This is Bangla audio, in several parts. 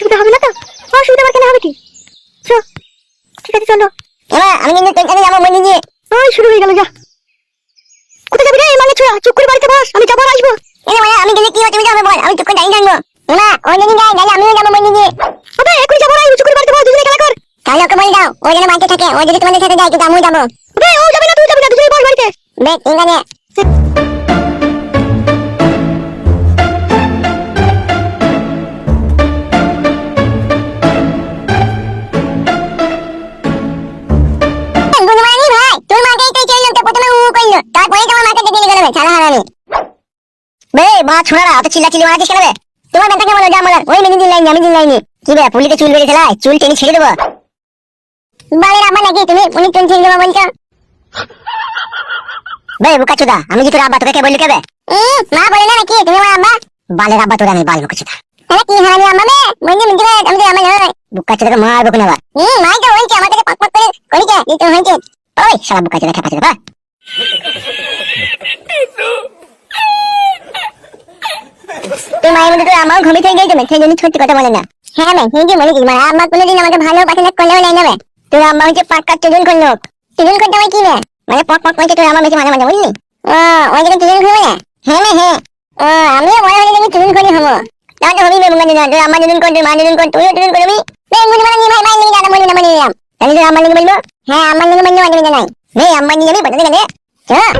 অসুবিধা হবে না তো? অসুবিধা আমার কেন হবে কি? চো ঠিক আছে চলো। এবার আমি কিন্তু টেনশনে যাব বলে দিয়ে ওই শুরু হয়ে গেল যা। কোথায় যাবি রে মানে ছোড়া চুপ করে বাড়িতে বস আমি যাব আসব। এনে ভাই আমি গেলে কি হবে বল? আমি চুপ করে দাঁড়িয়ে থাকব। এমা ও যদি যায় তাহলে আমিও যাব বলে দিয়ে আবে এখনই যাব না চুপ করে বাড়িতে বস দুজনে খেলা কর। তাহলে ওকে বলে দাও ও যেন বাড়িতে থাকে ও যদি তোমাদের সাথে যায় কিন্তু আমিও যাব। ও যাবে না তুই যাবি না দুজনে বস বাড়িতে। বেশ ঠিক আছে অত চিল্লা চিল্লি মারাছিস কেন বে তোমার বেটাকে বলো যা বলার ওই মেনে দিন লাইনি আমি দিন লাইনি। কি বে পুলিতে চুল বেড়ে লাই চুল টেনে ছেড়ে দেবো? বালের আব্বা নাকি? তুমি উনি চুল ছেড়ে দেবো বলছো? বে বুকা চুদা আমি কি তোর আব্বা তোকে কে বললি কেবে? মা বলে না নাকি? তুমি আমার আব্বা? বালের আব্বা তোরা আমি বাল বুকা চুদা তাহলে কি হারামি আম্মা বে? বন্ধু মিন্দি করে আমি তো আমার নয় বুকা চুদাকে মারবো কোন আবার? হুম মাই তো হইছে আমার থেকে পক পক করে করিছে এই তো হইছে ওই শালা বুকা চুদা খেপা চুদা তোর মায়ের তোর আমার ঘুমিয়ে থেকে গেছে সেই জন্য সত্যি কথা বলে না। হ্যাঁ ম্যাম হিন্দি বলে দিই মানে আম্মা কোনোদিন আমাকে ভালো পছন্দ করলেও নাই না ম্যাম তোর আম্মা হচ্ছে পাক্কা চুজুন করল চুজুন করতে আমার কি ম্যাম মানে পক পক করছে তোর আম্মা বেশি মাঝে মাঝে, বুঝলি? ও, ওই জন্য চুজুন করবে না? হ্যাঁ ম্যাম হ্যাঁ। ও, আমিও বড় হলে দেখি চুজুন করি হব। তাহলে হবি ম্যাম মানে না। তোর আম্মা চুজুন কর তোর মা চুজুন কর তুইও চুজুন করবি। ম্যাম মুনি মানে ভাই ভাই নিয়ে যাব মুনি না মানে নিলাম। তাহলে তোর আম্মা লিখে বলব? হ্যাঁ আম্মা লিখে বলব মানে নাই রে আম্মা নিয়ে যাবি বলতে গেলে চল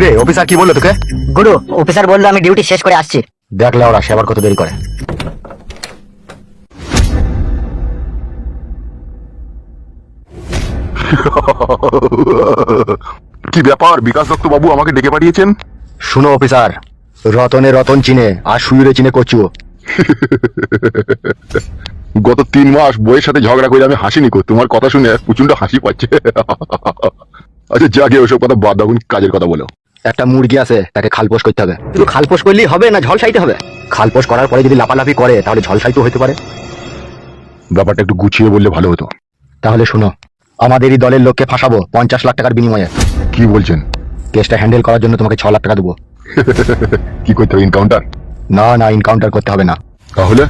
কিরে অফিসার কি বলল তোকে? গুরু অফিসার বলল আমি ডিউটি শেষ করে আসছি। দেখলে ওরা সে আবার কত দেরি করে। কি ব্যাপার বিকাশ দত্ত বাবু আমাকে ডেকে পাঠিয়েছেন? শুনো অফিসার রতনে রতন চিনে আর সুইরে চিনে কচুও। গত তিন মাস বইয়ের সাথে ঝগড়া করে আমি হাসিনি কো তোমার কথা শুনে প্রচণ্ড হাসি পাচ্ছে। আচ্ছা যাকে ওসব কথা বাদ এখন কাজের কথা বলো। একটা মুরগি আছে তাকে খালপোষ করতে হবে। শুধু খালপোষ করলেই হবে না ঝলসাইতে হবে? খালপোষ করার পরে যদি লাপালাপি করে তাহলে ঝলসাইতে হতে পারে। ব্যাপারটা একটু গুছিয়ে বললে ভালো হতো। তাহলে শুনো আমাদেরই দলের লোককে ফাঁসাবো পঞ্চাশ লাখ টাকার বিনিময়ে। কি বলছেন? কেসটা হ্যান্ডেল করার জন্য তোমাকে ছ লাখ টাকা দেবো। কি করতে হবে ইনকাউন্টার না না ইনকাউন্টার করতে হবে না। তাহলে?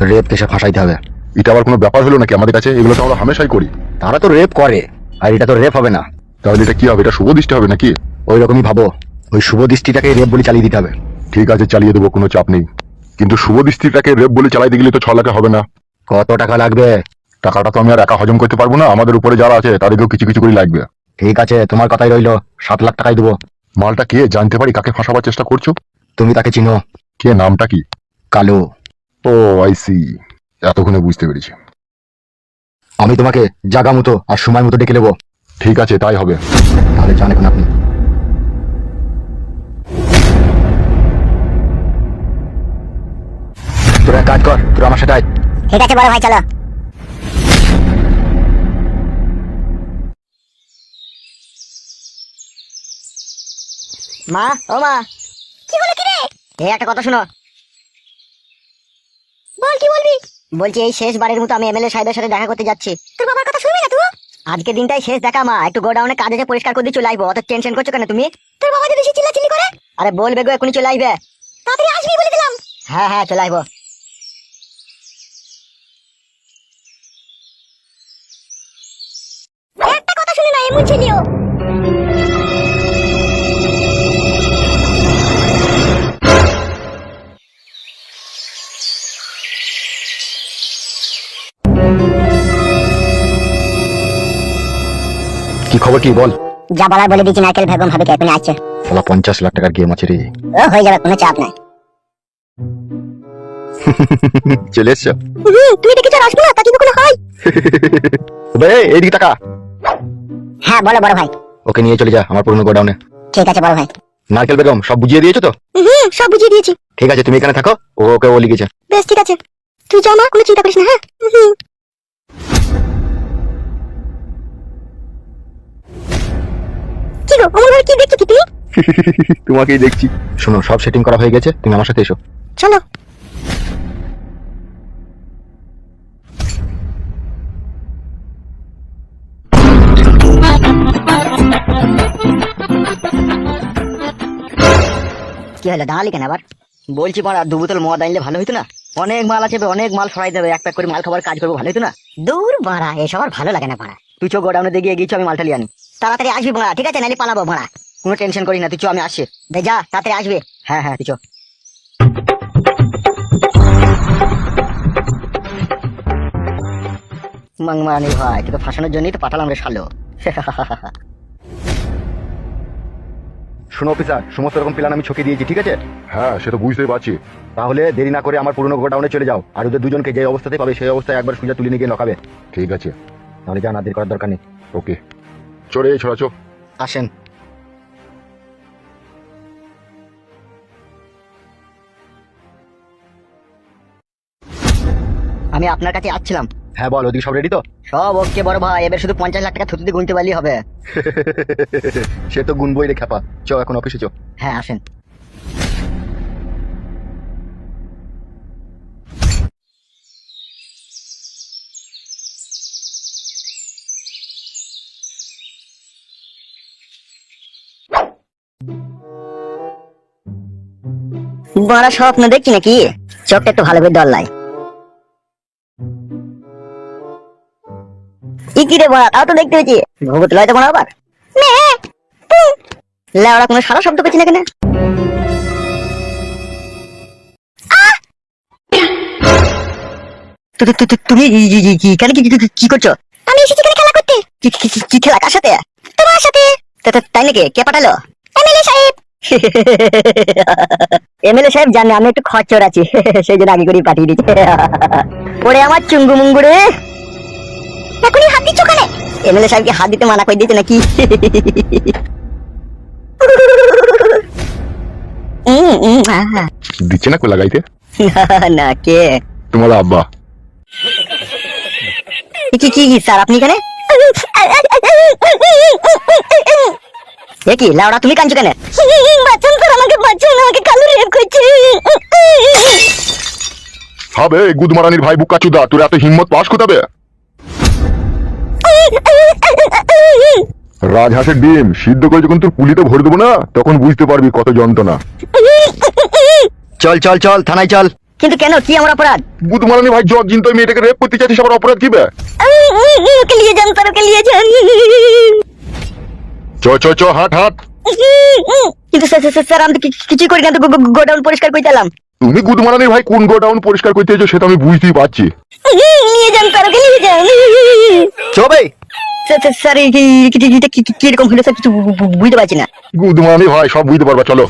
রেপ কেসে ফাঁসাইতে হবে। এটা আবার কোনো ব্যাপার হলো নাকি? আমাদের কাছে এগুলো তো আমরা হামেশাই করি। তারা তো রেপ করে আর এটা তো রেপ হবে না। তাহলে এটা কি হবে? এটা শুভ দৃষ্টি হবে নাকি? ওই রকমই ভাবো। ওই শুভ দৃষ্টিটাকে রেপ বলে চালিয়ে দিতে হবে। ঠিক আছে চালিয়ে দেবো কোনো চাপ নেই। কিন্তু শুভ দৃষ্টিটাকে রেপ বলে চালাইতে গেলে তো ছ লাখে হবে না। কত টাকা লাগবে? টাকাটা তো আমি আর একা হজম করতে পারব না আমাদের উপরে যারা আছে তাদেরকেও কিছু কিছু করে লাগবে। ঠিক আছে তোমার কথাই রইল। সাত লাখ টাকাই দেবো। মালটা কে? জানতে পারি কাকে ফাঁসাবার চেষ্টা করছ? তুমি তাকে চিনো। কে নামটা কি? কালো। ও আই সি এতক্ষণে বুঝতে পেরেছি। আমি তোমাকে জাগা মতো আর সময় মতো ডেকে নেব। ঠিক আছে তাই হবে। তাহলে জান এখন আপনি। তোরা কাজ কর তোরা আমার সাথে ঠিক আছে বড় ভাই চলো। মা ও মা। কি বলে কি রে এই একটা কথা শোনো। বল কি বলবি? বলছি এই শেষবারের মতো আমি এমএলএ সাহেবের সাথে দেখা করতে যাচ্ছি। তোর বাবার কথা শুনবি না তুই? আজকে দিনটাই শেষ দেখা মা। একটু গোডাউনে কাজ আছে পরিষ্কার করে দিয়ে চলে আসব অত টেনশন করছ কেন তুমি? তোর বাবা যদি চিল্লা চিল্লি করে? আরে বলবে গো এখনই চলে আসবে তাড়াতাড়ি আসবি বলে দিলাম। হ্যাঁ হ্যাঁ চলে আসব একটা কথা শুনে না এমন ছিলিও কি খবর কি বল? যা বলার বলে দিচ্ছি নারকেল বেগম ভাবে কে এখনই আসছে। সালা পঞ্চাশ লাখ টাকার গেম আছে রে। ও হয়ে যাবে কোনো চাপ নাই। চলে এসছো। হুম, তুই দেখি চল আসবি না তা কি কোনো হয়? বে এইদিকে টাকা হ্যাঁ বলো বড় ভাই। ওকে নিয়ে চলে যা আমার পুরনো গোডাউনে। ঠিক আছে বড় ভাই। নারকেল বেগম সব বুঝিয়ে দিয়েছ তো? হুম সব বুঝিয়ে দিয়েছি। ঠিক আছে তুমি এখানে থাকো ও ওকে ও লিখেছে। বেশ ঠিক আছে। তুই যা মা কোনো চিন্তা করিস না হ্যাঁ। কি গো অমন ভাবে কি দেখছ কি তুমি? তোমাকেই দেখছি। শোনো সব সেটিং করা হয়ে গেছে তুমি আমার সাথে এসো। চলো। কি হলো? দাঁড়ালি কেন আবার? বলছি পাড়া দু বোতল মদ আনলে ভালো হইতো না? অনেক মাল আছে অনেক মাল সরাই দেবে এক প্যাক করে মাল খাবার কাজ করব ভালো হইতো না? দূর বাড়া এসব আর ভালো লাগে না বাড়া তুই চো গোডাউনে দিয়ে গিয়েছি আমি মালটা লিয়ে আনি। তাড়াতাড়ি আসবি বাড়া ঠিক আছে? নাহলে পালাবো বাড়া কোনো টেনশন করিস না তুই চো আমি আসছি। যা তাড়াতাড়ি আসবে। হ্যাঁ হ্যাঁ তুই চো। মাংমারানি ভাই তোকে ফাঁসানোর জন্যই তো পাঠালাম রে শালো। শোনো অফিসার সমস্ত রকম প্ল্যান আমি ছকে দিয়েছি ঠিক আছে? হ্যাঁ সে তো বুঝতেই পারছি। তাহলে দেরি না করে আমার পুরনো গোডাউনে চলে যাও। আর ওদের দুজনকে যে অবস্থাতে পাবে সেই অবস্থায় একবার সুজা তুলে নিয়ে গিয়ে নখাবে ঠিক আছে। তাহলে যা না করার দরকার নেই। ওকে। চলে ছড়া চো আসেন। আমি আপনার কাছে আসছিলাম। হ্যাঁ বল ওদিকে সব রেডি তো? সব ওকে বড় ভাই। এবার শুধু পঞ্চাশ লাখ টাকা থুতুতে গুনতে পারলেই হবে। সে তো গুনবই রে খ্যাপা। চ এখন অফিসে চ হ্যাঁ আসেন। বড় স্বপ্ন দেখছি নাকি? চোখটা একটু ভালো করে দল লাই কি রে বড়া, তাও তো দেখতে পেয়েছি ভূত লয় তো বড় আবার লেওড়া কোনো সারা শব্দ পেয়েছি না কেন? তুমি ই- কি- করছ? আমি এসেছি এখানে খেলা করতে? কি- খেলা? কার সাথে? তোমার সাথে। তাই নাকি? কে পাঠালো? এমএলএ সাহেব। এমএলএ সাহেব জানে আমি একটু খরচর আছি। সেই জন্য আগে করেই পাঠিয়ে দিচ্ছে ওরে আমার চুঙ্গু মুঙ্গু রে। এখনই হাত দিচ্ছ ওখানে? এমএলএ সাহেবকে হাত দিতে মানা করে দিয়েছে নাকি। দিচ্ছে না কো লাগাইতে না কে? তোমার আব্বা। কি কি কি স্যার আপনি এখানে? এ কি লাউড়া তুমি কাঁদছো কেন? বাঁচান স্যার আমাকে বাঁচান আমাকে কালো রেপ করছে। হবে গুদমারানির ভাই বুকা চুদা তোর এত হিম্মত পাস কোথাবে? রাজহাঁসের ডিম সিদ্ধ করে যখন তোর পুলিতে ভরে দেবো না? তখন বুঝতে পারবি কত যন্ত্রণা। চল চল চল থানায় চল। কিন্তু কেন? কি আমার অপরাধ? গুদমারানি ভাই জগ জিন তো মেয়েটাকে রেপ করতে চাইছিস আবার অপরাধ কিবে? ওকে নিয়ে যান স্যার ওকে নিয়ে যান। চ চ চ হাট হাট। কিন্তু স্যার স্যার, স্যার আমি তো কি- কিছুই করি না তো গোডাউন পরিষ্কার করে দিলাম। তুমি গুদমারানির ভাই কোন গোডাউন পরিষ্কার করতে চাইছো সেটা আমি বুঝতেই পারছি। নিয়ে যান স্যার ওকে নিয়ে যান। চবে কীরকম বুঝতে পারছি না। গুদমানি ভাই সব বুঝতে পারবা চলো।